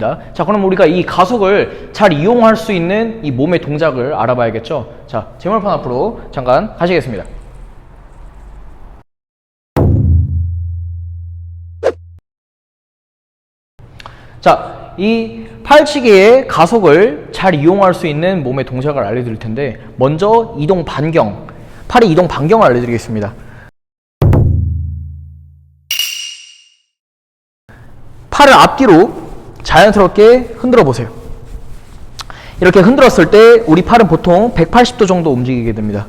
자, 그럼 우리가 이 가속을 잘 이용할 수 있는 이 몸의 동작을 알아봐야겠죠? 자, 제몰판 앞으로 잠깐 하시겠습니다. 자, 이 팔치기의 가속을 잘 이용할 수 있는 몸의 동작을 알려드릴 텐데, 먼저 이동 반경, 팔의 이동 반경을 알려드리겠습니다. 팔을 앞뒤로 자연스럽게 흔들어 보세요. 이렇게 흔들었을 때 우리 팔은 보통 180도 정도 움직이게 됩니다.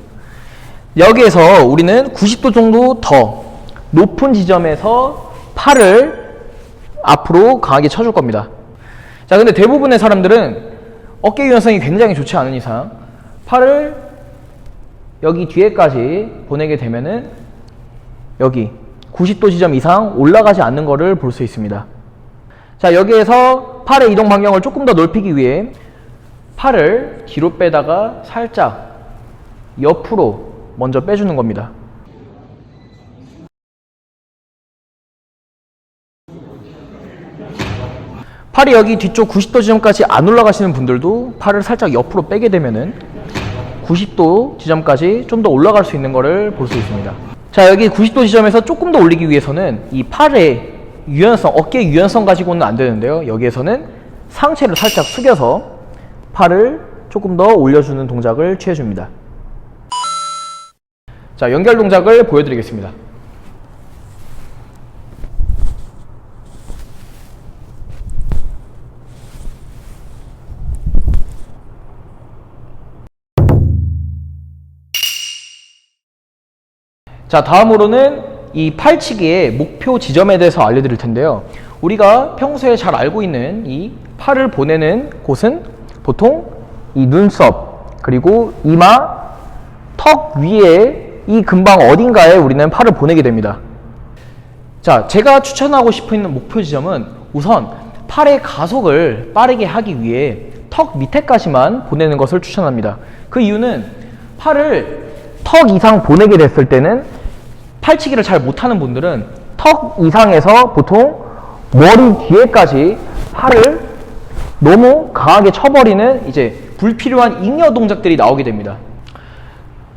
여기에서 우리는 90도 정도 더 높은 지점에서 팔을 앞으로 강하게 쳐줄 겁니다. 자, 근데 대부분의 사람들은 어깨 유연성이 굉장히 좋지 않은 이상 팔을 여기 뒤에까지 보내게 되면은 여기 90도 지점 이상 올라가지 않는 것을 볼 수 있습니다. 자, 여기에서 팔의 이동 반경을 조금 더 넓히기 위해 팔을 뒤로 빼다가 살짝 옆으로 먼저 빼주는 겁니다. 팔이 여기 뒤쪽 90도 지점까지 안 올라가시는 분들도 팔을 살짝 옆으로 빼게 되면은 90도 지점까지 좀 더 올라갈 수 있는 것을 볼 수 있습니다. 자, 여기 90도 지점에서 조금 더 올리기 위해서는 이 팔의 유연성, 어깨 유연성 가지고는 안 되는데요. 여기에서는 상체를 살짝 숙여서 팔을 조금 더 올려주는 동작을 취해줍니다. 자, 연결 동작을 보여드리겠습니다. 자, 다음으로는 이 팔치기의 목표 지점에 대해서 알려드릴 텐데요. 우리가 평소에 잘 알고 있는 이 팔을 보내는 곳은 보통 이 눈썹, 그리고 이마, 턱 위에 이 근방 어딘가에 우리는 팔을 보내게 됩니다. 자, 제가 추천하고 싶은 목표 지점은 우선 팔의 가속을 빠르게 하기 위해 턱 밑에까지만 보내는 것을 추천합니다. 그 이유는 팔을 턱 이상 보내게 됐을 때는 팔치기를 잘 못하는 분들은 턱 이상에서 보통 머리 뒤에까지 팔을 너무 강하게 쳐버리는 이제 불필요한 잉여 동작들이 나오게 됩니다.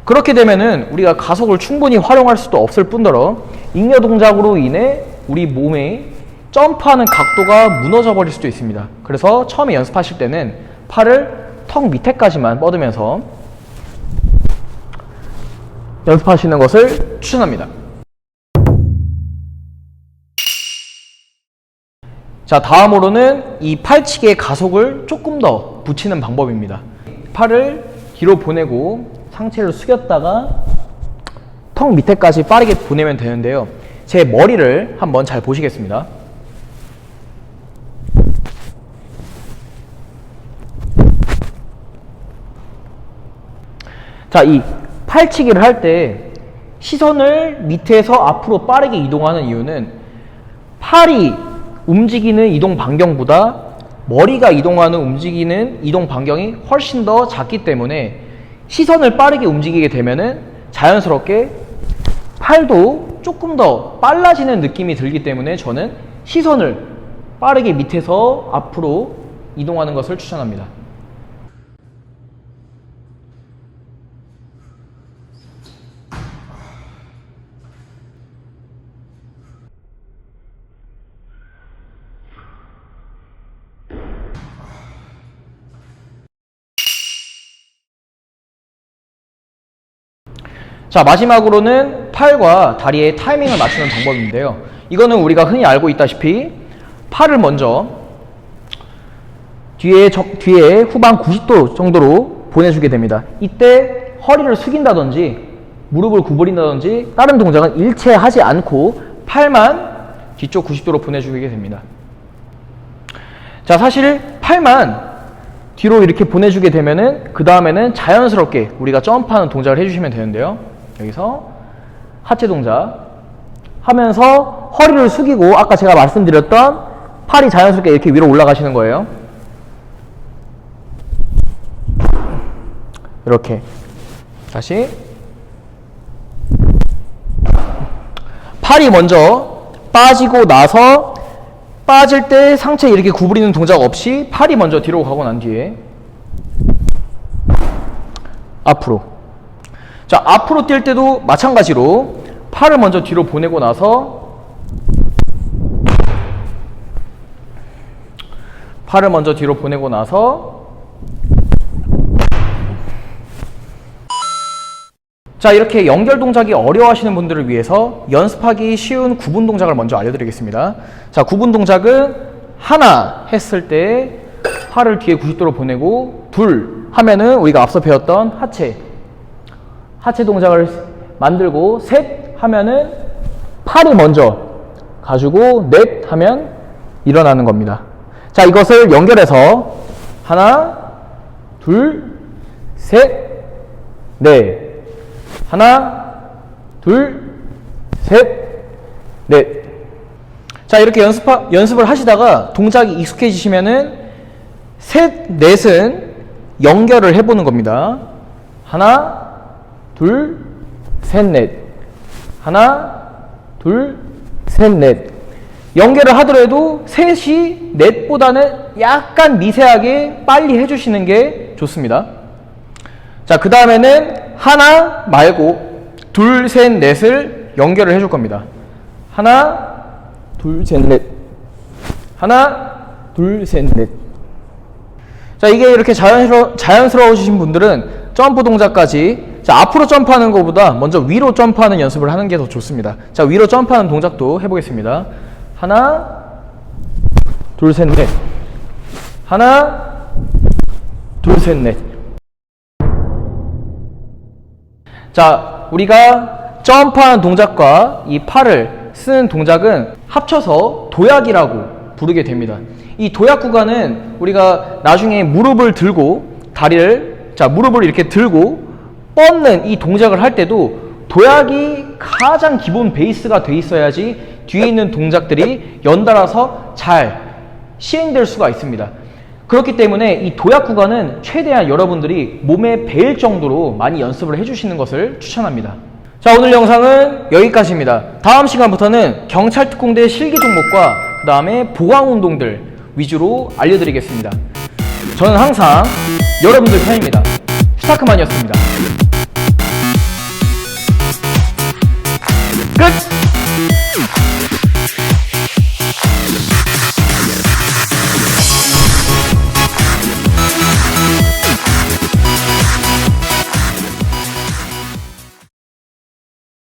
그렇게 되면은 우리가 가속을 충분히 활용할 수도 없을 뿐더러 잉여 동작으로 인해 우리 몸의 점프하는 각도가 무너져 버릴 수도 있습니다. 그래서 처음에 연습하실 때는 팔을 턱 밑에까지만 뻗으면서 연습하시는 것을 추천합니다. 자, 다음으로는 이 팔치기의 가속을 조금 더 붙이는 방법입니다. 팔을 뒤로 보내고 상체를 숙였다가 턱 밑에까지 빠르게 보내면 되는데요. 제 머리를 한번 잘 보시겠습니다. 자, 이 팔치기를 할 때 시선을 밑에서 앞으로 빠르게 이동하는 이유는 팔이 움직이는 이동 반경보다 머리가 이동하는 움직이는 이동 반경이 훨씬 더 작기 때문에 시선을 빠르게 움직이게 되면은 자연스럽게 팔도 조금 더 빨라지는 느낌이 들기 때문에 저는 시선을 빠르게 밑에서 앞으로 이동하는 것을 추천합니다. 자, 마지막으로는 팔과 다리의 타이밍을 맞추는 방법인데요. 이거는 우리가 흔히 알고 있다시피 팔을 먼저 뒤에, 적, 뒤에 후방 90도 정도로 보내주게 됩니다. 이때 허리를 숙인다든지 무릎을 구부린다든지 다른 동작은 일체 하지 않고 팔만 뒤쪽 90도로 보내주게 됩니다. 자, 사실 팔만 뒤로 이렇게 보내주게 되면은 그 다음에는 자연스럽게 우리가 점프하는 동작을 해주시면 되는데요. 여기서 하체 동작 하면서 허리를 숙이고 아까 제가 말씀드렸던 팔이 자연스럽게 이렇게 위로 올라가시는 거예요. 이렇게 다시 팔이 먼저 빠지고 나서 빠질 때 상체 이렇게 구부리는 동작 없이 팔이 먼저 뒤로 가고 난 뒤에 앞으로. 자, 앞으로 뛸 때도 마찬가지로 팔을 먼저 뒤로 보내고 나서 팔을 먼저 뒤로 보내고 나서 자 이렇게 연결 동작이 어려워하시는 분들을 위해서 연습하기 쉬운 구분 동작을 먼저 알려드리겠습니다. 자 구분 동작은 하나 했을 때 팔을 뒤에 90도로 보내고 둘 하면은 우리가 앞서 배웠던 하체 하체 동작을 만들고 셋 하면은 팔이 먼저 가지고 넷 하면 일어나는 겁니다. 자 이것을 연결해서 하나 둘 셋 넷 하나, 둘, 셋, 넷. 자, 이렇게 연습, 연습을 하시다가 동작이 익숙해지시면은 셋, 넷은 연결을 해보는 겁니다. 하나, 둘, 셋, 넷. 하나, 둘, 셋, 넷. 연결을 하더라도 셋이 넷보다는 약간 미세하게 빨리 해주시는 게 좋습니다. 자, 그 다음에는 하나 말고 둘, 셋, 넷을 연결을 해줄 겁니다. 하나, 둘, 셋, 넷. 하나, 둘, 셋, 넷. 자, 이게 이렇게 자연스러, 자연스러우신 분들은 점프 동작까지 자, 앞으로 점프하는 것보다 먼저 위로 점프하는 연습을 하는 게 더 좋습니다. 자, 위로 점프하는 동작도 해보겠습니다. 하나, 둘, 셋, 넷. 하나, 둘, 셋, 넷. 자, 우리가 점프하는 동작과 이 팔을 쓰는 동작은 합쳐서 도약이라고 부르게 됩니다. 이 도약 구간은 우리가 나중에 무릎을 들고 다리를 자, 무릎을 이렇게 들고 뻗는 이 동작을 할 때도 도약이 가장 기본 베이스가 돼 있어야지 뒤에 있는 동작들이 연달아서 잘 시행될 수가 있습니다. 그렇기 때문에 이 도약 구간은 최대한 여러분들이 몸에 배일 정도로 많이 연습을 해주시는 것을 추천합니다. 자, 오늘 영상은 여기까지입니다. 다음 시간부터는 경찰 특공대 실기 종목과 그 다음에 보강 운동들 위주로 알려드리겠습니다. 저는 항상 여러분들 편입니다. 슈타크만이었습니다. Good.